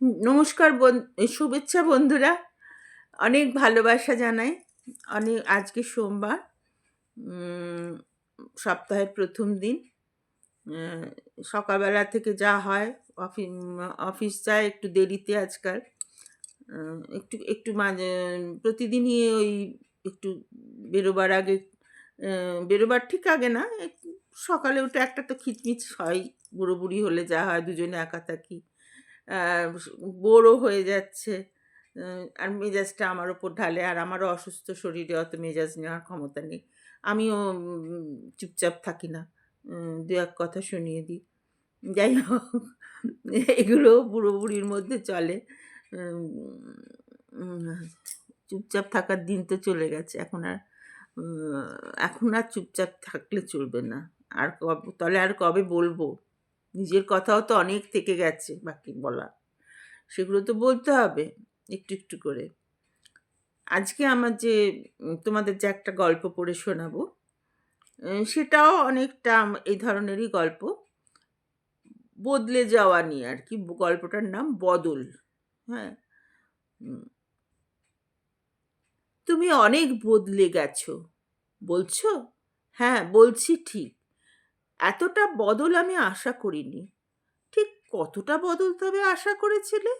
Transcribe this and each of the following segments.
নমস্কার শুভেচ্ছা বন্ধুরা। অনেক ভালোবাসা জানাই। অনেক, আজকে সোমবার। সপ্তাহের প্রথম দিন। সকালবেলা থেকে যা হয় অফিস অফিস যায় একটু দেরিতে আজকাল। একটু একটু মাঝে, প্রতিদিনই ওই একটু বেরোবার আগে বেরোবার ঠিক আগে না সকালে উঠে একটা তো খিচমিচ হয় বুড়ো বুড়ি হলে যা হয়, দুজনে একা থাকি বোরও হয়ে যাচ্ছে। আর মেজাজটা আমার ওপর ঢালে, আর আমারও অসুস্থ শরীরে অত মেজাজ নেওয়ার ক্ষমতা নেই। আমিও চুপচাপ থাকি না। দু এক কথা শুনিয়ে দিই। যাই হোক, এগুলো বুড়ো বুড়ির মধ্যে চলে। চুপচাপ থাকার দিন তো চলে গেছে। এখন আর এখন আর চুপচাপ থাকলে চলবে না। আর কবে তাহলে আর কবে বলব? নিজের কথাও তো অনেক থেকে গেছে, বাকি বলা। সেগুলো তো বলতে হবে, একটু একটু করে। আজকে আমার যে তোমাদের যে একটা গল্প পড়ে শোনাবো সেটাও অনেকটা এই ধরনেরই গল্প। বদলে যাওয়া নিয়ে আর কি গল্পটার নাম বদল হ্যাঁ? তুমি অনেক বদলে গেছো, বলছো? হ্যাঁ বলছি ঠিক। এতটা বদল আমি আশা করিনি। ঠিক কতটা বদল তবে আশা করেছিলে?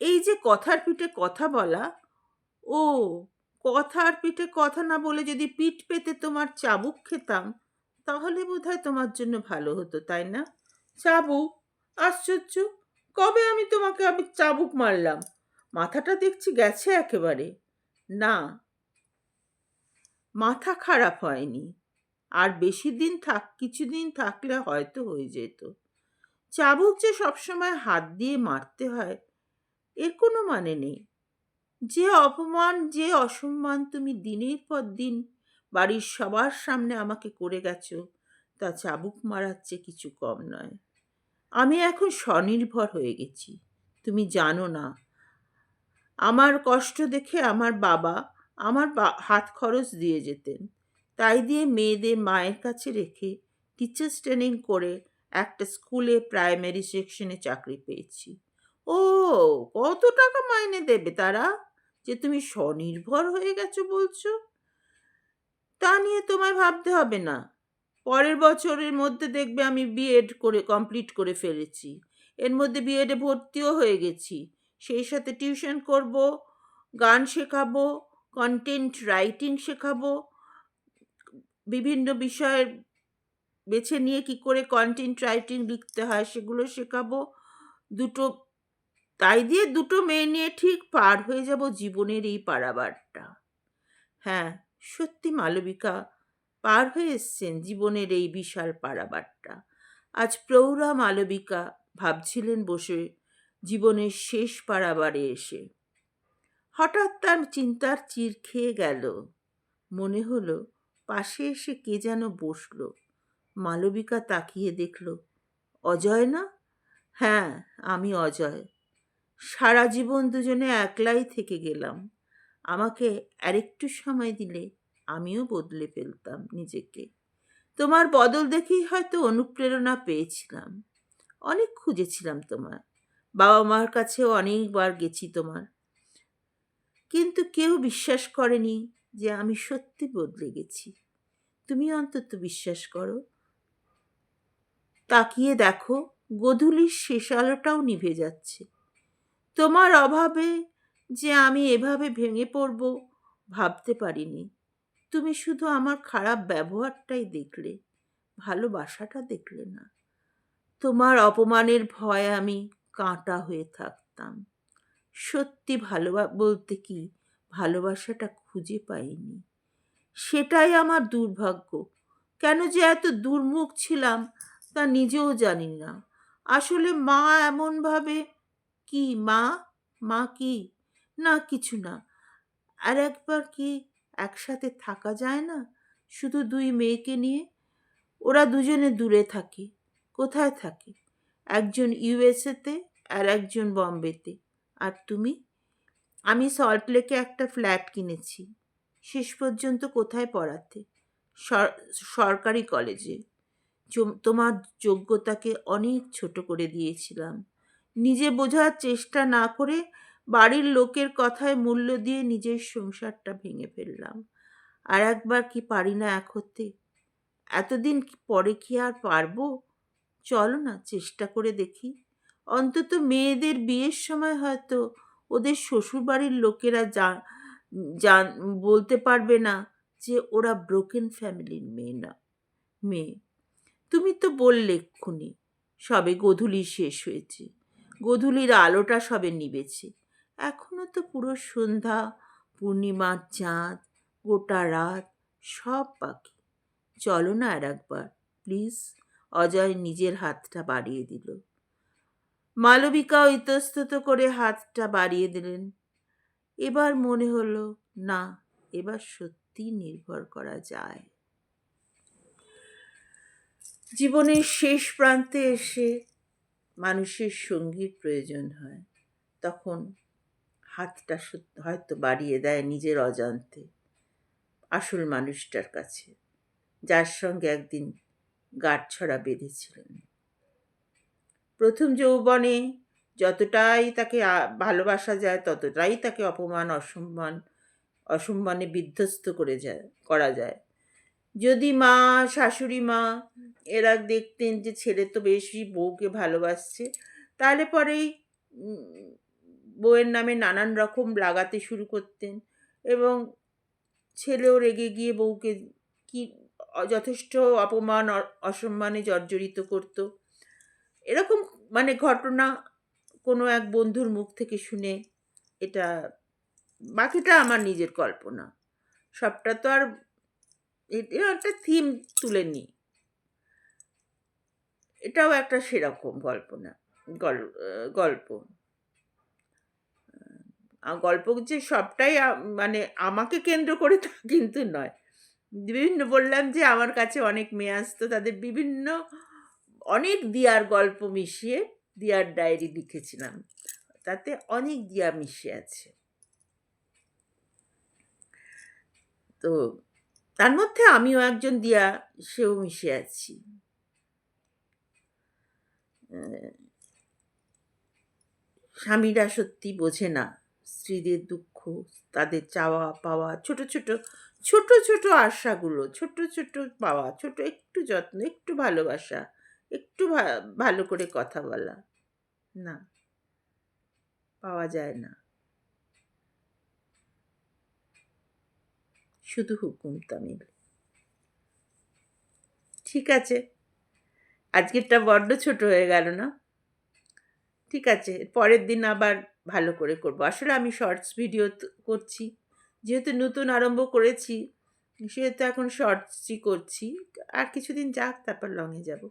এই যে কথার পিঠে কথা বলা, ও, কথার পিঠে কথা না বলে যদি পিঠ পেতে তোমার চাবুক খেতাম, তাহলে বোধহয় তোমার জন্য ভালো হতো, তাই না? চাবুক আশ্চর্য, কবে আমি তোমাকে আমি চাবুক মারলাম? মাথাটা দেখছি গেছে একেবারে। না, মাথা খারাপ হয়নি। আর বেশি দিন থাক, কিছুদিন থাকলে হয়তো হয়ে যেত। চাবুক যে সবসময় হাত দিয়ে মারতে হয়, এর কোনো মানে নেই। যে অপমান, যে অসম্মান তুমি দিনের পর দিন বাড়ির সবার সামনে আমাকে করে গেছো, তা চাবুক মারার চেয়ে কিছু কম নয়। আমি এখন স্বনির্ভর হয়ে গেছি। তুমি জানো না, আমার কষ্ট দেখে আমার বাবা আমার হাত খরচ দিয়ে যেতেন। তাই দিয়ে মেয়েদের মায়ের কাছে রেখে টিচার্স ট্রেনিং করে একটা স্কুলে প্রাইমারি সেকশনে চাকরি পেয়েছি। ও, কত টাকা মাইনে দেবে তারা? যে তুমি স্বনির্ভর হয়ে গেছো বলছো? তা নিয়ে তোমায় ভাবতে হবে না। পরের বছরের মধ্যে দেখবে আমি বিএড করে কমপ্লিট করে ফেলেছি। এর মধ্যে বিএডে ভর্তিও হয়ে গেছি। সেই সাথে টিউশন করব, গান শেখাবো কন্টেন্ট রাইটিং শেখাবো বিভিন্ন বিষয়ের বেছে নিয়ে কি করে কন্টেন্ট রাইটিং লিখতে হয় সেগুলো শেখাবো। দুটো, তাই দিয়ে দুটো মেয়ে নিয়ে ঠিক পার হয়ে যাব জীবনের এই পারাবারটা। হ্যাঁ সত্যি মালবিকা, পার হয়ে এসছেন জীবনের এই বিশাল পারাবারটা। আজ প্রৌঢ়া মালবিকা ভাবছিলেন বসে জীবনের শেষ পারাবারে এসে। হঠাৎ তার চিন্তার চির খেয়ে গেল। মনে হলো পাশে এসে কে যেন বসল। মালবিকা তাকিয়ে দেখল, অজয় না? হ্যাঁ আমি অজয়। সারা জীবন দুজনে একলাই থেকে গেলাম। আমাকে আরেকটু সময় দিলে আমিও বদলে ফেলতাম নিজেকে। তোমার বদল দেখেই হয়তো অনুপ্রেরণা পেয়েছিলাম। অনেক খুঁজেছিলাম তোমার বাবা মার কাছেও অনেকবার গেছি তোমার। কিন্তু কেউ বিশ্বাস করেনি। যে আমি সত্যি বদলে গেছি। তুমি অন্তত বিশ্বাস করো। তাকিয়ে দেখো, গোধূলির শেষ আলোটাও নিভে যাচ্ছে। তোমার অভাবে যে আমি এভাবে ভেঙে পড়ব, ভাবতে পারিনি। তুমি শুধু আমার খারাপ ব্যবহারটাই দেখলে, ভালোবাসাটা দেখলে না। তোমার অপমানের ভয়ে আমি কাঁটা হয়ে থাকতাম। সত্যি ভালো বলতে কি ভালোবাসাটা খুঁজে পাইনি। সেটাই আমার দুর্ভাগ্য। কেন যে এত দুর্মুখ ছিলাম তা নিজেও জানি না। আসলে মা এমনভাবে কি? মা? মা কি? না, কিছু না। আর একবার কি একসাথে থাকা যায় না? শুধু দুই মেয়েকে নিয়ে? ওরা দুজনে দূরে থাকে, কোথায় থাকে? একজন ইউএসএতে আর একজন বম্বেতে। আর তুমি? আমি সল্টলেকে একটা ফ্ল্যাট কিনেছি। শেষ পর্যন্ত কোথায় পড়াতে? সর- সরকারি কলেজে। তোমার যোগ্যতাকে অনেক ছোট করে দিয়েছিলাম। নিজে বোঝার চেষ্টা না করে বাড়ির লোকের কথায় মূল্য দিয়ে নিজের সংসারটা ভেঙে ফেললাম। আর একবার কি পারি না এক হতে? এতদিন পরে কি আর পারব? চলো না, চেষ্টা করে দেখি। অন্তত মেয়েদের বিয়ের সময় হয়তো ওদের শ্বশুরবাড়ির লোকেরা যা, জান, বলতে পারবে না যে ওরা ব্রোকেন ফ্যামিলির মেয়ে না, মেয়ে। তুমি তো বললে এক্ষুনি, সবে গোধূলি শেষ হয়েছে, গোধূলির আলোটা সবে নিবেছে। এখনও তো পুরো সন্ধ্যা, পূর্ণিমার চাঁদ, গোটা রাত সব বাকি। চলো না আর একবার প্লিজ অজয় নিজের হাতটা বাড়িয়ে দিল। মালবিকা ইতস্তত করে হাতটা বাড়িয়ে দিলেন। এবার মনে হলো, না, এবার সত্যি নির্ভর করা যায়। জীবনের শেষ প্রান্তে এসে মানুষের সঙ্গীর প্রয়োজন হয়। তখন হাতটা হয়তো বাড়িয়ে দেয় নিজের অজান্তে, আসল মানুষটার কাছে, যার সঙ্গে একদিন গাঁটছড়া বেঁধেছিলেন। প্রথম যৌবনে যতটাই তাকে ভালোবাসা যায়, ততটাই তাকে অপমান, অসম্মান, অসম্মানে বিধ্বস্ত করে যায়, করা যায়। যদি মা, শাশুড়ি মা এরা দেখতেন যে ছেলে তো বেশি বউকে ভালোবাসছে, তাহলে পরেই বউয়ের নামে নানান রকম লাগাতে শুরু করতেন এবং ছেলেও রেগে গিয়ে বউকে কি, যথেষ্ট অপমান অসম্মানে জর্জরিত করত। এরকম মানে ঘটনা কোনো এক বন্ধুর মুখ থেকে শুনে এটা বাকিটা আমার নিজের কল্পনা। সবটা তো আর একটা থিম তুলে নিই। এটাও একটা সেরকম কল্পনা, গল- গল্প। গল্প যে সবটাই মানে আমাকে কেন্দ্র করে তা কিন্তু নয়। বিভিন্ন বললাম যে আমার কাছে অনেক মেয়ে আসতো, তাদের বিভিন্ন অনেক দিয়ার গল্প মিশিয়ে দিয়ার ডায়েরি লিখেছিলাম। তাতে অনেক দিয়া মিশে আছে। তো তার মধ্যে আমিও একজন দিয়া, সেও মিশে আছি। স্বামীরা সত্যি বোঝে না স্ত্রীদের দুঃখ, তাদের চাওয়া পাওয়া, ছোট ছোট ছোট ছোট আশাগুলো, ছোট ছোট পাওয়া, ছোট একটু যত্ন, একটু ভালোবাসা একটু ভালো করে কথা বলা। না, পাওয়া যায় না। শুধু হুকুম তামিল। ঠিক আছে। আজকেরটা বড্ড ছোট হয়ে গেল না? ঠিক আছে, পরের দিন আবার ভালো করে করব। আসলে আমি শর্টস ভিডিও করছি। যেহেতু নতুন আরম্ভ করেছি, সেহেতু এখন শর্টসই করছি। আর কিছুদিন যাক, তারপর লংয়ে যাব।